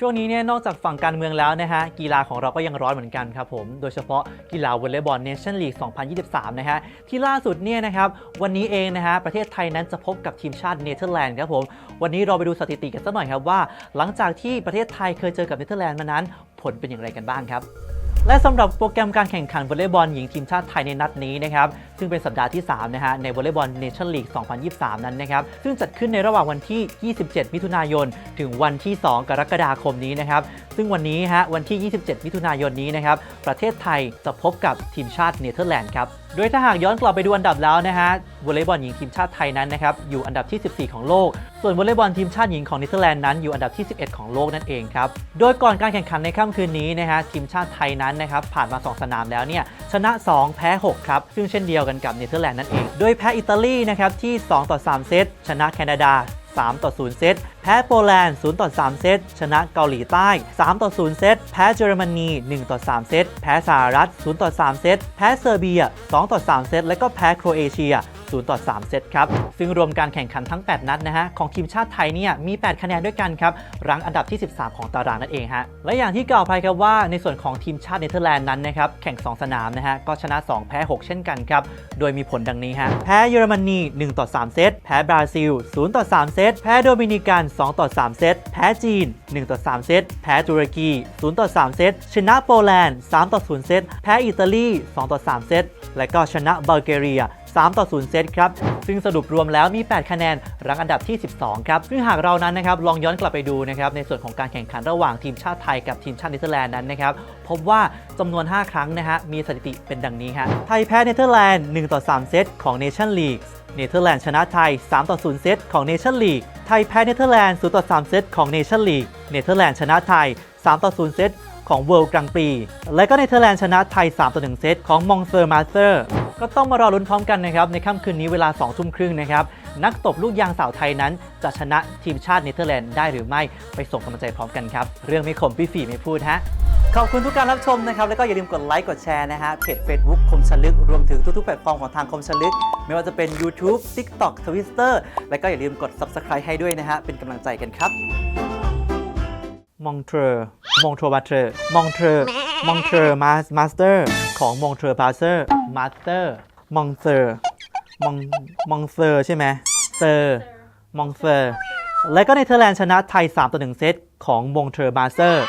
ช่วงนี้เนี่ยนอกจากฝั่งการเมืองแล้วนะฮะกีฬาของเราก็ยังร้อนเหมือนกันครับผม โดยเฉพาะกีฬาวอลเลย์บอลเนชั่นลีก 2023 นะฮะที่ล่าสุดเนี่ยนะครับวันนี้เองนะฮะประเทศไทยนั้นจะพบกับทีมชาติเนเธอร์แลนด์ครับผม วันนี้เราไปดูสถิติกันสักหน่อยครับว่า หลังจากที่ประเทศไทยเคยเจอกับเนเธอร์แลนด์มานั้น ผลเป็นอย่างไรกันบ้างครับ และสำหรับโปรแกรมการแข่งขันวอลเลย์บอลหญิงทีมชาติไทยในนัดนี้นะครับซึ่งเป็นสัปดาห์ที่3นะฮะในวอลเลย์บอลเนชั่นลีก 2023 นั้นนะครับซึ่งจัดขึ้นในระหว่างวันที่ 27 มิถุนายน ถึงวันที่ 2 กรกฎาคมนี้นะครับซึ่งวันนี้ฮะวันที่ 27 มิถุนายนนี้นะครับประเทศไทยจะพบกับทีมชาติเนเธอร์แลนด์ครับโดยถ้าหากย้อนกลับไปดูอันดับแล้วนะฮะวอลเลย์บอลหญิงทีมชาติไทยนั้นนะครับอยู่อันดับที่ 14 ของโลก ส่วนวอลเลย์บอลทีมชาติหญิงของเนเธอร์แลนด์นั้นอยู่อันดับที่ 11 ของโลกนั่นเองครับโดยก่อนการแข่งขันในค่ำคืนนี้นะฮะทีมชาติไทยนั้นนะครับผ่านมา 2 สนามแล้วเนี่ยชนะ 2 แพ้ 6 ครับ ซึ่งเช่นเดียวกันกับเนเธอร์แลนด์นั่นเอง โดยแพ้อิตาลีนะครับที่ 2 ต่อ 3 เซต ชนะแคนาดา 3 ต่อ 0 เซต แพ้โปแลนด์ 0 ต่อ 3 เซต ชนะเกาหลีใต้ 3 ต่อ 0 เซต แพ้เยอรมนี 1 ต่อ 3 เซต แพ้สหรัฐ 0 ต่อ 3 เซต แพ้เซอร์เบีย 2 ต่อ 3 เซต และก็แพ้โครเอเชีย 0 ต่อ 3 เซตครับ ซึ่งรวมการแข่งขันทั้ง 8 นัดนะฮะของทีมชาติไทยเนี่ยมี 8 คะแนนด้วยกันครับ รั้งอันดับที่ 13 ของตารางนั่นเองฮะ และอย่างที่กล่าวไปครับว่าในส่วนของทีมชาติเนเธอร์แลนด์นั้นนะครับแข่ง 2 สนามนะฮะก็ชนะ 2 แพ้ 6 เช่นกันครับ โดยมีผลดังนี้ฮะ แพ้เยอรมนี 1 ต่อ 3 เซต แพ้บราซิล 0 ต่อ 3 เซต แพ้โดมินิกัน 2 ต่อ 3 เซต แพ้จีน 1 ต่อ 3 เซต แพ้ตุรกี 0 ต่อ 3 เซต ชนะโปแลนด์ 3 ต่อ 0 เซต แพ้อิตาลี 2 ต่อ 3 เซต และก็ชนะบัลแกเรีย 3 ต่อ 0 เซตครับ ซึ่งสรุปรวมแล้วมี 8 คะแนน รั้งอันดับที่ 12 ครับ ซึ่งหากเรานั้นนะครับลองย้อนกลับไปดูนะครับในส่วนของการแข่งขันระหว่างทีมชาติไทยกับทีมชาติเนเธอร์แลนด์นั้นนะครับพบว่าจำนวน 5 ครั้งนะฮะมีสถิติเป็นดังนี้ฮะไทยแพ้เนเธอร์แลนด์1ต่อ3 เซตของเนชั่นลีกเนเธอร์แลนด์ชนะไทย 3 ต่อ 0 เซตของเนชั่นลีก ไทยแพ้เนเธอร์แลนด์ 0 ต่อ 3 เซตของเนชั่นลีก เนเธอร์แลนด์ชนะไทย 3 ต่อ 0 เซตของ World กลางปี และก็เนเธอร์แลนด์ชนะไทย 3 ต่อ 1 เซตของมองเซอร์มาสเตอร์ ก็ต้องมารอลุ้นพร้อมกันนะครับในค่ำคืนนี้เวลา2ทุ่มครึ่งนะครับนักตบลูกยางสาวไทยนั้น จะชนะทีมชาติเนเธอร์แลนด์ได้หรือไม่ไปส่งกำลังใจพร้อมกันครับ เรื่องไม่ขมพี่ฝีไม่พูดฮะขอบคุณทุกการรับชมนะครับ แล้วก็อย่าลืมกดไลค์กดแชร์นะฮะเพจ Facebook คมชลึก รวมถึงทุกๆแพลตฟอร์มของทางคมชลึก ไม่ว่าจะเป็น YouTube TikTok Twitter และก็อย่าลืมกด Subscribe ให้ด้วยนะฮะเป็นกำลังใจกันครับมองเทอร์มองเทอร์บาเทอร์มองเทอร์ มองเทอร์มามาสเตอร์ของมองเทอร์พาเซอร์มาสเตอร์มองเซอร์มองมองเซอร์ใช่ไหมเซอร์มองเซอร์และก็ในเทอร์แลนด์ชนะไทย 3 ต่อ 1 เซตของมงเทอร์มาเซอร์